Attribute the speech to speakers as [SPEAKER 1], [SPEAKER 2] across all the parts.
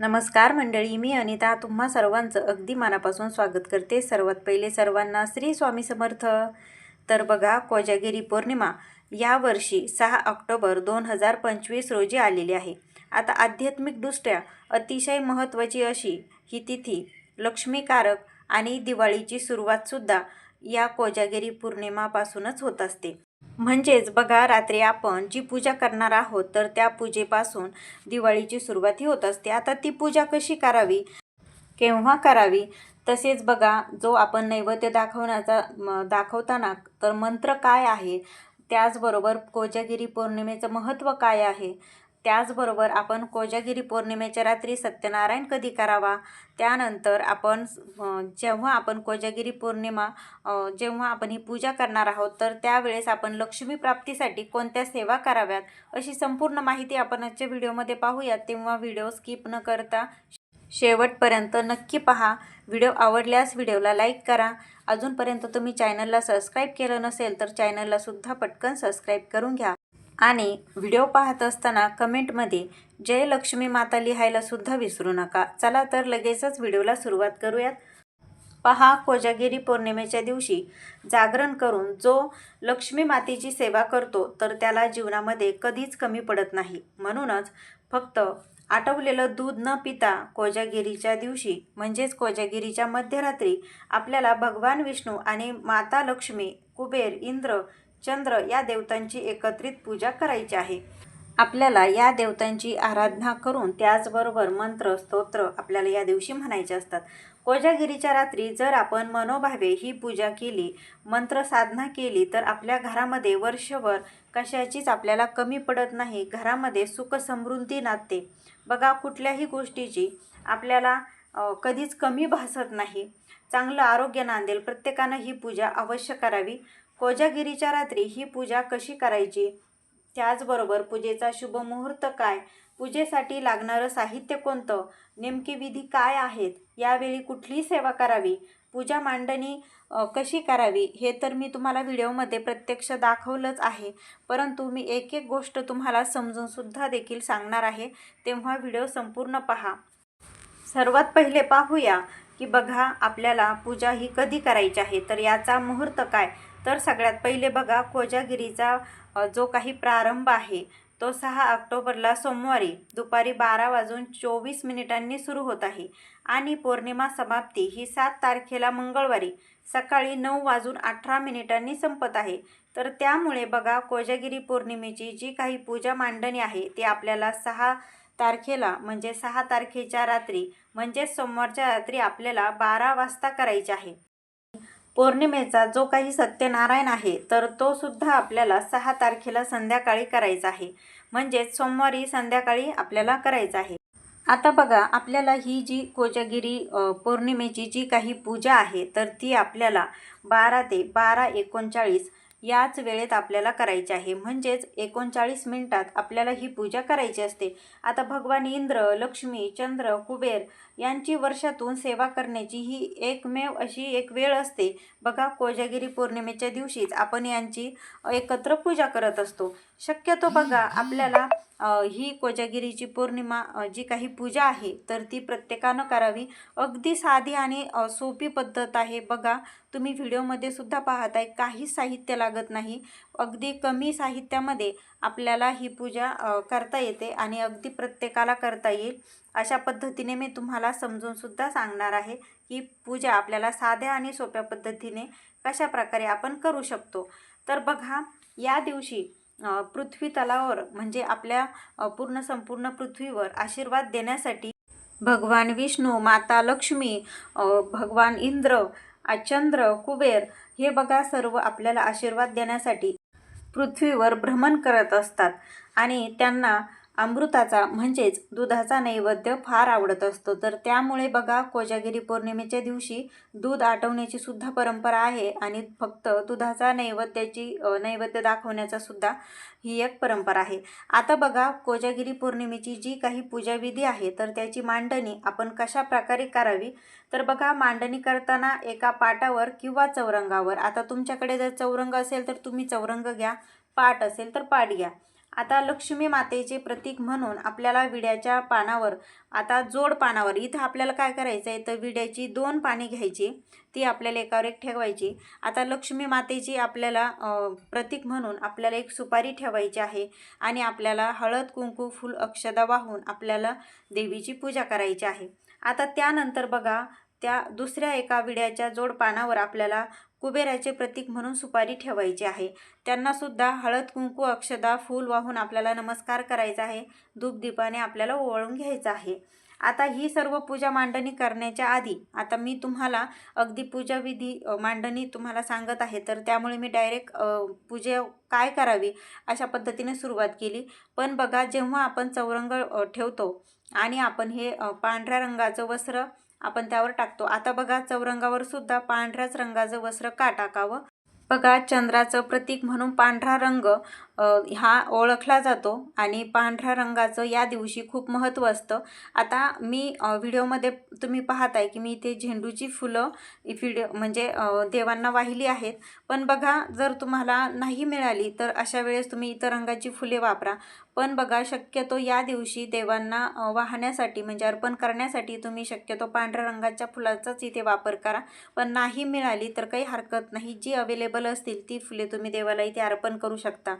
[SPEAKER 1] नमस्कार मंडळी मी अनिता. तुम्हा सर्वांचं अगदी मनापासून स्वागत करते. सर्वात पहिले सर्वांना श्री स्वामी समर्थ. तर बघा कोजागिरी पौर्णिमा यावर्षी सहा ऑक्टोबर दोन हजार पंचवीस रोजी आलेली आहे. आता आध्यात्मिकदृष्ट्या अतिशय महत्त्वाची अशी ही तिथी लक्ष्मीकारक आणि दिवाळीची सुरुवातसुद्धा या कोजागिरी पौर्णिमापासूनच होत असते. म्हणजेच बघा रात्री आपण जी पूजा करणार आहोत तर त्या पूजेपासून दिवाळीची सुरुवात ही होत असते. आता ती पूजा कशी करावी? केव्हा करावी? तसेच बघा जो आपण नैवेद्य दाखवण्याचा म दाखवताना तर मंत्र काय आहे? त्याचबरोबर कोजागिरी पौर्णिमेचं महत्त्व काय आहे? त्याचबरोबर आपण कोजागिरी पौर्णिमेच्या रात्री सत्यनारायण कधी करावा? त्यानंतर आपण जेव्हा आपण कोजागिरी पौर्णिमा जेव्हा आपण ही पूजा करणार आहोत तर त्यावेळेस आपण लक्ष्मी प्राप्तीसाठी कोणत्या सेवा कराव्यात? अशी संपूर्ण माहिती आपण आजच्या व्हिडिओमध्ये पाहूयात. तेव्हा व्हिडिओ स्किप न करता शेवटपर्यंत नक्की पहा. व्हिडिओ आवडल्यास व्हिडिओला लाईक करा. अजूनपर्यंत तुम्ही चॅनलला सबस्क्राईब केलं नसेल तर चॅनलला सुद्धा पटकन सबस्क्राईब करून घ्या. आणि व्हिडिओ पाहत असताना कमेंटमध्ये जय लक्ष्मी माता लिहायला सुद्धा विसरू नका. चला तर लगेचच व्हिडिओला सुरुवात करूयात. पहा कोजागिरी पौर्णिमेच्या दिवशी जागरण करून जो लक्ष्मी मातेची सेवा करतो तर त्याला जीवनामध्ये कधीच कमी पडत नाही. म्हणूनच फक्त आटवलेलं दूध न पिता कोजागिरीच्या दिवशी म्हणजेच कोजागिरीच्या मध्यरात्री आपल्याला भगवान विष्णू आणि माता लक्ष्मी कुबेर इंद्र चंद्र या देवतांची एकत्रित पूजा करायची आहे. आपल्याला या देवतांची आराधना करून त्याचबरोबर मंत्र स्तोत्र आपल्याला या दिवशी म्हणायचे असतात. कोजागिरीच्या रात्री जर आपण मनोभावे ही पूजा केली मंत्र साधना केली तर आपल्या घरामध्ये वर्षभर कशाचीच आपल्याला कमी पडत नाही. घरामध्ये सुख समृद्धी नाते. बघा कुठल्याही गोष्टीची आपल्याला कधीच कमी भासत नाही. चांगलं आरोग्य नांदेल. प्रत्येकानं ही पूजा अवश्य करावी. कोजागिरीच्या रात्री ही पूजा कशी करायची? त्याचबरोबर पूजेचा शुभ मुहूर्त काय? पूजेसाठी लागणारं साहित्य कोणतं? नेमकी विधी काय आहेत? यावेळी कुठली सेवा करावी. पूजा मांडणी कशी करावी? हे तर मी तुम्हाला व्हिडिओमध्ये प्रत्यक्ष दाखवलंच आहे. परंतु मी एक एक गोष्ट तुम्हाला समजूनसुद्धा देखील सांगणार आहे. तेव्हा व्हिडिओ संपूर्ण पहा. सर्वात पहिले पाहूया की बघा आपल्याला पूजा ही कधी करायची आहे? तर याचा मुहूर्त काय? तर सगळ्यात पहिले बघा कोजागिरीचा जो काही प्रारंभ आहे तो सहा ऑक्टोबरला सोमवारी दुपारी बारा वाजून चोवीस मिनिटांनी सुरू होत आहे. आणि पौर्णिमा समाप्ती ही सात तारखेला मंगळवारी सकाळी नऊ वाजून अठरा मिनिटांनी संपत आहे. तर त्यामुळे बघा कोजागिरी पौर्णिमेची जी काही पूजा मांडणी आहे ती आपल्याला सहा तारखेला म्हणजे सहा तारखेच्या रात्री म्हणजेच सोमवारच्या रात्री आपल्याला बारा वाजता करायची आहे. पौर्णिमेचा जो काही सत्यनारायण आहे तर तो सुद्धा आपल्याला सहा तारखेला संध्याकाळी करायचा आहे. म्हणजेच सोमवारी संध्याकाळी आपल्याला करायचं आहे. आता बघा आपल्याला ही जी कोजागिरी पौर्णिमेची जी काही पूजा आहे तर ती आपल्याला बारा ते बारा एकोणचाळीस याच वेळेत आपल्याला करायची आहे. म्हणजेच एकोणचाळीस मिनिटात आपल्याला ही पूजा करायची असते. आता भगवान इंद्र लक्ष्मी चंद्र कुबेर यांची वर्षातून सेवा करण्याची ही एकमेव अशी एक वेळ असते. बघा कोजागिरी पौर्णिमेच्या दिवशीच आपण यांची एकत्र पूजा करत असतो. शक्यतो बघा आपल्याला ही कोजागिरीची पौर्णिमा जी काही पूजा आहे तर ती प्रत्येकानं करावी. अगदी साधी आणि सोपी पद्धत आहे. बघा तुम्ही व्हिडिओमध्ये सुद्धा पाहताय काही साहित्य लागत नाही. अगदी कमी साहित्यामध्ये आपल्याला ही पूजा करता येते आणि अगदी प्रत्येकाला करता येईल. अशा पद्धतीने मी तुम्हाला समजूनसुद्धा सांगणार आहे की पूजा आपल्याला साध्या आणि सोप्या पद्धतीने कशा प्रकारे आपण करू शकतो. तर बघा या दिवशी पृथ्वी तलावर म्हणजे आपल्या पूर्ण संपूर्ण पृथ्वीवर आशीर्वाद देण्यासाठी भगवान विष्णू माता लक्ष्मी भगवान इंद्र चंद्र कुबेर हे बघा सर्व आपल्याला आशीर्वाद देण्यासाठी पृथ्वीवर भ्रमण करत असतात. आणि त्यांना अमृताचा म्हणजेच दुधाचा नैवेद्य फार आवडत असतो. तर त्यामुळे बघा कोजागिरी पौर्णिमेच्या दिवशी दूध आटवण्याची सुद्धा परंपरा आहे आणि फक्त दुधाचा नैवेद्याची नैवेद्य दाखवण्याचा सुद्धा ही एक परंपरा आहे. आता बघा कोजागिरी पौर्णिमेची जी काही पूजाविधी आहे तर त्याची मांडणी आपण कशा प्रकारे करावी? तर बघा मांडणी करताना एका पाटावर किंवा चौरंगावर आता तुमच्याकडे जर चौरंग असेल तर तुम्ही चौरंग घ्या पाट असेल तर पाट घ्या. आता लक्ष्मी मातेचे प्रतीक म्हणून आपल्याला विड्याच्या पानावर आता जोड पानावर इथं आपल्याला काय करायचं आहे तर विड्याची दोन पाने घ्यायची ती आपल्याला एकावर एक ठेवायची. आता लक्ष्मी मातेची आपल्याला प्रतीक म्हणून आपल्याला एक सुपारी ठेवायची आहे आणि आपल्याला हळद कुंकू फुल अक्षदा वाहून आपल्याला देवीची पूजा करायची आहे. आता त्यानंतर बघा त्या दुसऱ्या एका विड्याच्या जोड पानावर आपल्याला कुबेराचे प्रतीक म्हणून सुपारी ठेवायची आहे. त्यांनासुद्धा हळद कुंकू अक्षदा फूल वाहून आपल्याला नमस्कार करायचा आहे. धूपदीपाने आपल्याला ओवाळून घ्यायचं आहे. आता ही सर्व पूजा मांडणी करण्याच्या आधी आता मी तुम्हाला अगदी पूजाविधी मांडणी तुम्हाला सांगत आहे. तर त्यामुळे मी डायरेक्ट पूजे काय करावी अशा पद्धतीने सुरुवात केली. पण बघा जेव्हा आपण चौरंग ठेवतो आणि आपण हे पांढऱ्या रंगाचं वस्त्र आपण त्यावर टाकतो. आता बघा चौरंगावर सुद्धा पांढऱ्याच रंगाचं वस्त्र का टाकावं? बघा चंद्राचं प्रतीक म्हणून पांढरा रंग हा ओळखला जातो आणि पांढऱ्या रंगाचं या दिवशी खूप महत्त्व असतं. आता मी व्हिडिओमध्ये तुम्ही पाहत आहे की मी इथे झेंडूची फुलं व्हिडिओ म्हणजे देवांना वाहिली आहेत. पण बघा जर तुम्हाला नाही मिळाली तर अशा वेळेस तुम्ही इतर रंगाची फुले वापरा. पण बघा शक्यतो या दिवशी देवांना वाहण्यासाठी म्हणजे अर्पण करण्यासाठी तुम्ही शक्यतो पांढऱ्या रंगाच्या फुलाचाच इथे वापर करा. पण नाही मिळाली तर काही हरकत नाही. जी अवेलेबल असतील ती फुले तुम्ही देवाला इथे अर्पण करू शकता.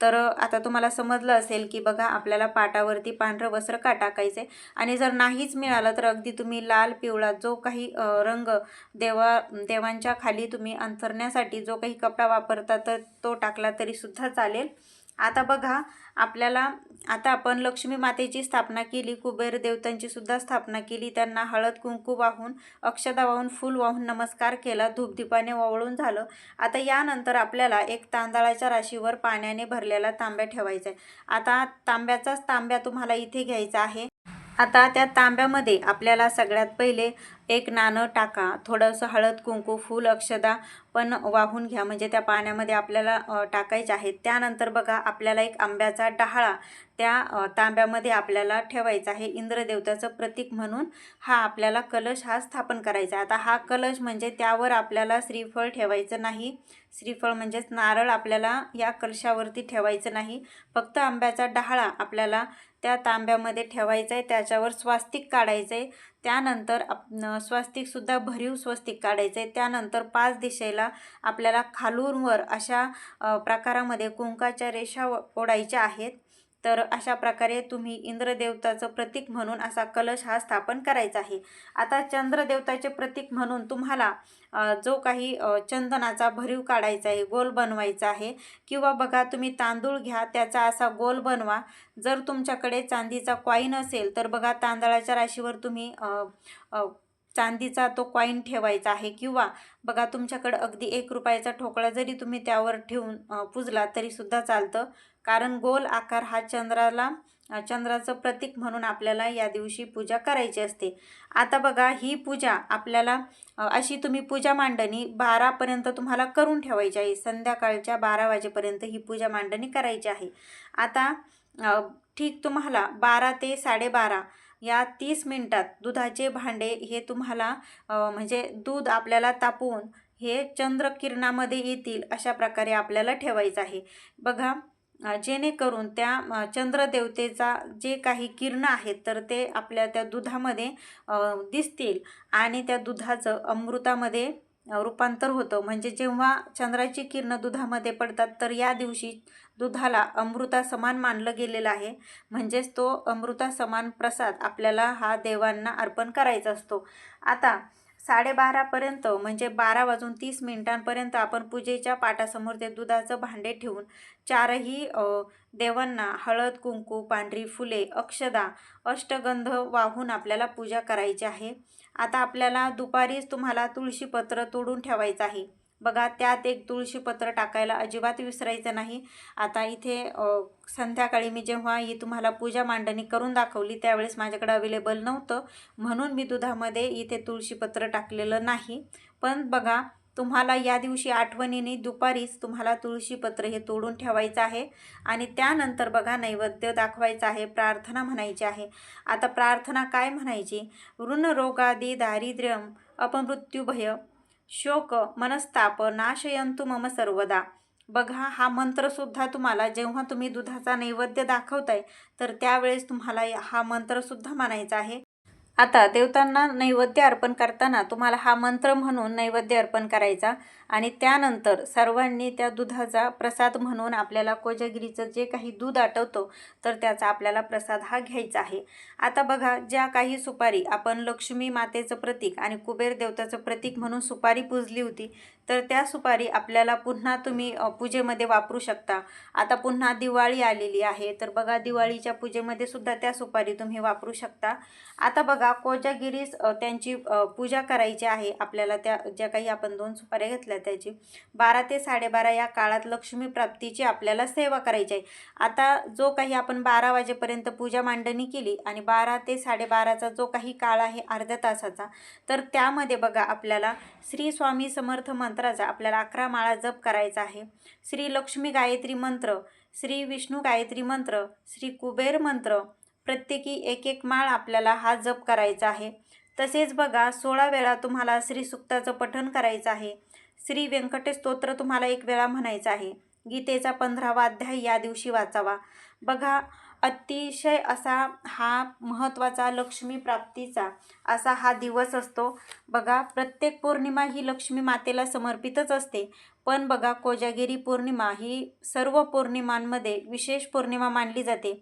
[SPEAKER 1] तर आता तुम्हाला समजलं असेल की बघा आपल्याला पाटावरती पांढरं वस्त्र का टाकायचं आहे आणि जर नाहीच मिळालं तर अगदी तुम्ही लाल पिवळा जो काही रंग देवा देवांच्या खाली तुम्ही अंथरण्यासाठी जो काही कपडा वापरता तर तो टाकला तरीसुद्धा चालेल. आता बघा आपल्याला आता आपण लक्ष्मी मातेची स्थापना केली कुबेर देवतांची सुद्धा स्थापना केली त्यांना हळद कुंकू वाहून अक्षदा वाहून फूल वाहून नमस्कार केला धूपदीपाने वावळून झालं. आता यानंतर आपल्याला एक तांदळाच्या राशीवर पाण्याने भरलेला तांब्या ठेवायचा आहे. आता तांब्याचाच तांब्या तुम्हाला इथे घ्यायचा आहे. आता त्या तांब्यामध्ये आपल्याला सगळ्यात पहिले एक नाणं टाका. थोडंसं हळद कुंकू फूल अक्षदा पण वाहून घ्या. म्हणजे त्या पाण्यामध्ये आपल्याला टाकायचे आहेत. त्यानंतर बघा आपल्याला एक आंब्याचा डहाळा त्या तांब्यामध्ये आपल्याला ठेवायचा आहे. इंद्रदेवताचं प्रतीक म्हणून हा आपल्याला कलश हा स्थापन करायचा आहे. आता हा कलश म्हणजे त्यावर आपल्याला श्रीफळ ठेवायचं नाही. श्रीफळ म्हणजेच नारळ आपल्याला या कलशावरती ठेवायचं नाही. फक्त आंब्याचा डहाळा आपल्याला त्या तांब्यामध्ये ठेवायचं आहे त्याच्यावर स्वास्तिक काढायचं आहे त्यानंतर आप स्वास्तिकसुद्धा भरीव स्वस्तिक काढायचं आहे त्यानंतर पाच दिशेला आपल्याला खालूनवर अशा प्रकारामध्ये कुंकाच्या रेषा ओढायच्या आहेत. तर अशा प्रकारे तुम्ही इंद्रदेवताचं प्रतीक म्हणून असा कलश हा स्थापन करायचा आहे. आता चंद्रदेवताचे प्रतीक म्हणून तुम्हाला जो काही चंदनाचा भरीव काढायचा आहे गोल बनवायचा आहे किंवा बघा तुम्ही तांदूळ घ्या त्याचा असा गोल बनवा. जर तुमच्याकडे चांदीचा कॉईन असेल तर बघा तांदळाच्या राशीवर तुम्ही चांदीचा तो कॉईन ठेवायचा आहे किंवा बघा तुमच्याकडं अगदी एक रुपयाचा ठोकळा जरी तुम्ही त्यावर ठेवून पुजला तरीसुद्धा चालतं. कारण गोल आकार हा चंद्राला चंद्राचं प्रतीक म्हणून आपल्याला या दिवशी पूजा करायची असते. आता बघा ही पूजा आपल्याला अशी तुम्ही पूजा मांडणी बारापर्यंत तुम्हाला करून ठेवायची आहे. संध्याकाळच्या बारा वाजेपर्यंत ही पूजा मांडणी करायची आहे. आता ठीक तुम्हाला बारा ते साडेबारा या तीस मिनटात दुधाचे भांडे हे तुम्हाला म्हणजे दूध आपल्याला तापवून हे चंद्रकिरणामध्ये येतील अशा प्रकारे आपल्याला ठेवायचं आहे. बघा जेणेकरून त्या चंद्रदेवतेचा जे काही किरणं आहेत तर ते आपल्या त्या दुधामध्ये दिसतील आणि त्या दुधाचं अमृतामध्ये रूपांतर होतं. म्हणजे जेव्हा चंद्राची किरणं दुधामध्ये पडतात तर या दिवशी दुधाला अमृता समान मानलं गेलेलं आहे. म्हणजेच तो अमृता समान प्रसाद आपल्याला हा देवांना अर्पण करायचा असतो. आता साडेबारापर्यंत म्हणजे बारा वाजून तीस मिनिटांपर्यंत आपण पूजेच्या पाटासमोर ते दुधाचं भांडे ठेवून चारही देवांना हळद कुंकू पांढरी फुले अक्षदा अष्टगंध वाहून आपल्याला पूजा करायची आहे. आता आपल्याला दुपारीच तुम्हाला तुळशीपत्र तोडून ठेवायचं आहे. बघा त्यात एक तुळशीपत्र टाकायला अजिबात विसरायचं नाही. आता इथे संध्याकाळी मी जेव्हा ही तुम्हाला पूजा मांडणी करून दाखवली त्यावेळेस माझ्याकडे अवेलेबल नव्हतं. म्हणून मी दुधामध्ये इथे तुळशीपत्र टाकलेलं नाही. पण बघा तुम्हाला या दिवशी आठवणीने दुपारीच तुम्हाला तुळशीपत्र हे तोडून ठेवायचं आहे. आणि त्यानंतर बघा नैवेद्य दाखवायचं आहे प्रार्थना म्हणायची आहे. आता प्रार्थना काय म्हणायची? ऋणरोगादी दारिद्र्यम अपमृत्यूभय शोक मनस्ताप नाशयंतु मम सर्वदा. बघा हा मंत्रसुद्धा तुम्हाला जेव्हा तुम्ही दुधाचा नैवेद्य दाखवताय तर त्यावेळेस तुम्हाला हा मंत्रसुद्धा म्हणायचा आहे आता देवतांना नैवेद्य अर्पण करताना तुम्हाला हा मंत्र म्हणून नैवेद्य अर्पण करायचा. आणि त्यानंतर सर्वांनी त्या दुधाचा प्रसाद म्हणून आपल्याला कोजागिरीचं जे काही दूध आटवतो तर त्याचा आपल्याला प्रसाद हा घ्यायचा आहे. आता बघा ज्या काही सुपारी आपण लक्ष्मी मातेचं प्रतीक आणि कुबेर देवताचं प्रतीक म्हणून सुपारी पूजली होती तर त्या सुपारी आपल्याला पुन्हा तुम्ही पूजेमध्ये वापरू शकता. आता पुन्हा दिवाळी आलेली आहे. तर बघा दिवाळीच्या पूजेमध्ये सुद्धा त्या सुपारी तुम्ही वापरू शकता. आता बघा कोजागिरीस त्यांची पूजा करायची आहे. आपल्याला त्या ज्या काही आपण दोन सुपाऱ्या घेतल्या त्याची. बारा ते साडेबारा या काळात लक्ष्मी प्राप्तीची आपल्याला सेवा करायची आहे. आता जो काही आपण बारा वाजेपर्यंत पूजा मांडणी केली आणि बारा ते साडेबाराचा जो काही काळ आहे अर्ध्या तासाचा तर त्यामध्ये बघा आपल्याला श्री स्वामी समर्थ मंत्राचा आपल्याला अकरा माळा जप करायचा आहे. श्री लक्ष्मी गायत्री मंत्र श्री विष्णू गायत्री मंत्र श्री कुबेर मंत्र प्रत्येकी एक एक माळ आपल्याला हा जप करायचा आहे. तसेच बघा सोळा वेळा तुम्हाला श्री सुक्ताचं पठण करायचं आहे. श्री व्यंकटेश स्तोत्र तुम्हाला एक वेळा म्हणायचं आहे. गीतेचा पंधरावा अध्याय या दिवशी वाचावा. बघा अतिशय असा हा महत्त्वाचा लक्ष्मी प्राप्तीचा असा हा दिवस असतो. बघा प्रत्येक पौर्णिमा ही लक्ष्मी मातेला समर्पितच असते. पण बघा कोजागिरी पौर्णिमा ही सर्व पौर्णिमांमध्ये विशेष पौर्णिमा मानली जाते.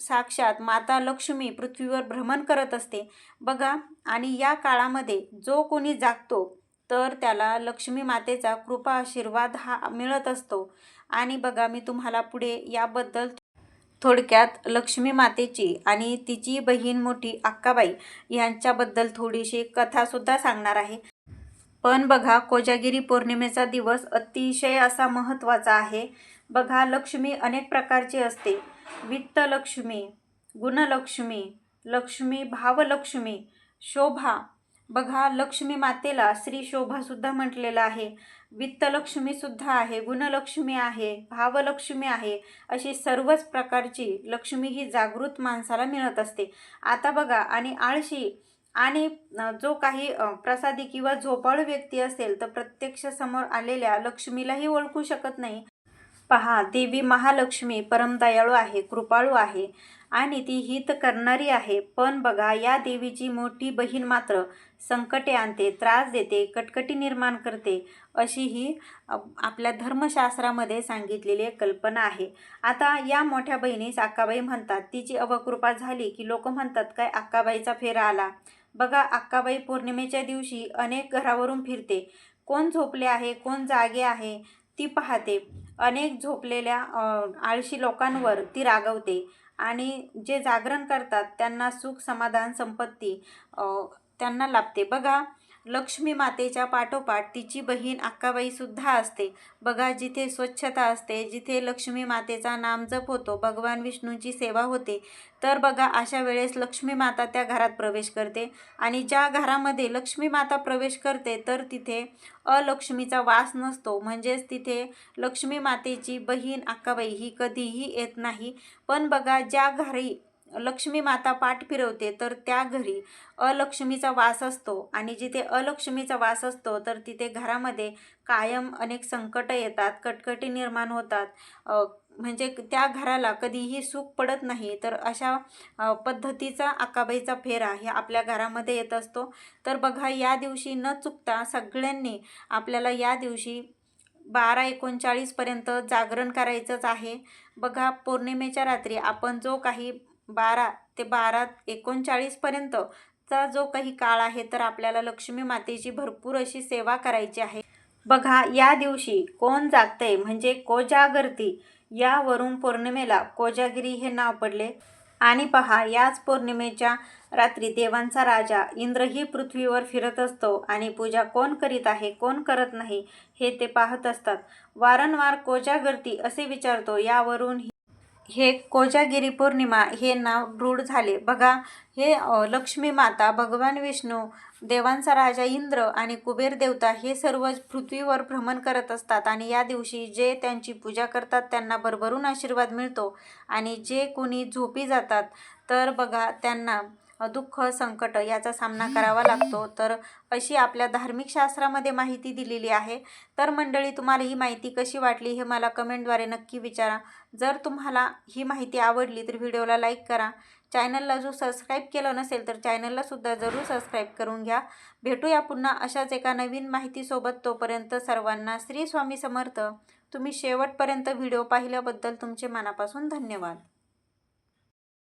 [SPEAKER 1] साक्षात माता लक्ष्मी पृथ्वीवर भ्रमण करत असते. बघा आणि या काळामध्ये जो कोणी जागतो तर त्याला लक्ष्मी मातेचा कृपा आशीर्वाद हा मिळत असतो. आणि बघा मी तुम्हाला पुढे याबद्दल थोडक्यात लक्ष्मी मातेची आणि तिची बहीण मोठी अक्काबाई यांच्याबद्दल थोडीशी कथासुद्धा सांगणार आहे. पण बघा कोजागिरी पौर्णिमेचा दिवस अतिशय असा महत्त्वाचा आहे. बघा लक्ष्मी अनेक प्रकारची असते. वित्तलक्ष्मी गुणलक्ष्मी लक्ष्मी भावलक्ष्मी शोभा. बघा लक्ष्मी मातेला श्री शोभासुद्धा म्हटलेलं आहे. वित्तलक्ष्मीसुद्धा आहे गुणलक्ष्मी आहे भावलक्ष्मी आहे अशी सर्वच प्रकारची लक्ष्मी ही जागृत माणसाला मिळत असते. आता बघा आणि आळशी आणि जो काही प्रसादी किंवा झोपाळू व्यक्ती असेल तर प्रत्यक्ष समोर आलेल्या लक्ष्मीलाही ओळखू शकत नाही. पहा देवी महालक्ष्मी परमदयाळू आहे कृपाळू आहे. आणि ती हित करणारी आहे. पण बघा या देवीची मोठी बहीण मात्र संकटे आणते त्रास देते कटकटी निर्माण करते अशी ही आपल्या धर्मशास्त्रामध्ये सांगितलेली एक कल्पना आहे. आता या मोठ्या बहिणीस अक्काबाई म्हणतात. तिची अवकृपा झाली की लोक म्हणतात काय अक्काबाईचा फेरा आला? बघा अक्काबाई पौर्णिमेच्या दिवशी अनेक घरावरून फिरते. कोण झोपले आहे? कोण जागे आहे? ती पाहते. अनेक झोपलेल्या आळशी लोकांवर ती रागवते. आणि जे जागरण करतात त्यांना सुख समाधान संपत्ती त्यांना लाभते. बघा लक्ष्मी मातेच्या पाठोपाठ तिची बहीण अक्काबाईसुद्धा असते. बघा जिथे स्वच्छता असते जिथे लक्ष्मी मातेचा नामजप होतो भगवान विष्णूंची सेवा होते तर बघा अशा वेळेस लक्ष्मी माता त्या घरात प्रवेश करते. आणि ज्या घरामध्ये लक्ष्मी माता प्रवेश करते तर तिथे अलक्ष्मीचा वास नसतो. म्हणजेच तिथे लक्ष्मी मातेची बहीण अक्काबाई ही कधीही येत नाही. पण बघा ज्या घरी लक्ष्मी माता पाठ फिरवते तर त्या घरी अलक्ष्मीचा वास असतो. आणि जिथे अलक्ष्मीचा वास असतो तर तिथे घरामध्ये कायम अनेक संकटं येतात कटकटी निर्माण होतात. म्हणजे त्या घराला कधीही सुख पडत नाही तर अशा पद्धतीचा आकाबाईचा फेरा हे आपल्या घरामध्ये येत असतो. तर बघा या दिवशी न चुकता सगळ्यांनी आपल्याला या दिवशी बारा एकोणचाळीसपर्यंत जागरण करायचंच आहे. बघा पौर्णिमेच्या रात्री आपण जो काही बारा ते बारा एकोणचाळीसपर्यंतचा जो काही काळ आहे तर आपल्याला लक्ष्मी मातेची भरपूर अशी सेवा करायची आहे. बघा या दिवशी कोण जागतंय? म्हणजे कोजागरती. यावरून पौर्णिमेला कोजागिरी हे नाव पडले. आणि पहा याच पौर्णिमेच्या रात्री देवांचा राजा इंद्रही पृथ्वीवर फिरत असतो आणि पूजा कोण करीत आहे कोण करत नाही हे ते पाहत असतात. वारंवार कोजागरती असे विचारतो यावरून हे कोजागिरी पौर्णिमा हे नाव रूढ झाले. बघा हे लक्ष्मी माता भगवान विष्णू देवांचा राजा इंद्र आणि कुबेर देवता हे सर्व पृथ्वीवर भ्रमण करत असतात आणि या दिवशी जे त्यांची पूजा करतात त्यांना भरभरून आशीर्वाद मिळतो आणि जे कोणी झोपी जातात तर बघा त्यांना दुःख संकट याचा सामना करावा लागतो. तर अशी आपल्या धार्मिक शास्त्रामध्ये माहिती दिलेली आहे. तर मंडळी तुम्हाला ही माहिती कशी वाटली हे मला कमेंटद्वारे नक्की विचारा. जर तुम्हाला ही माहिती आवडली तर व्हिडिओला लाईक करा. चॅनलला जो सबस्क्राईब केलं नसेल तर चॅनलला सुद्धा जरूर सबस्क्राईब करून घ्या. भेटूया पुन्हा अशाच एका नवीन माहितीसोबत. तोपर्यंत सर्वांना श्री स्वामी समर्थ. तुम्ही शेवटपर्यंत व्हिडिओ पाहिल्याबद्दल तुमचे मनापासून धन्यवाद.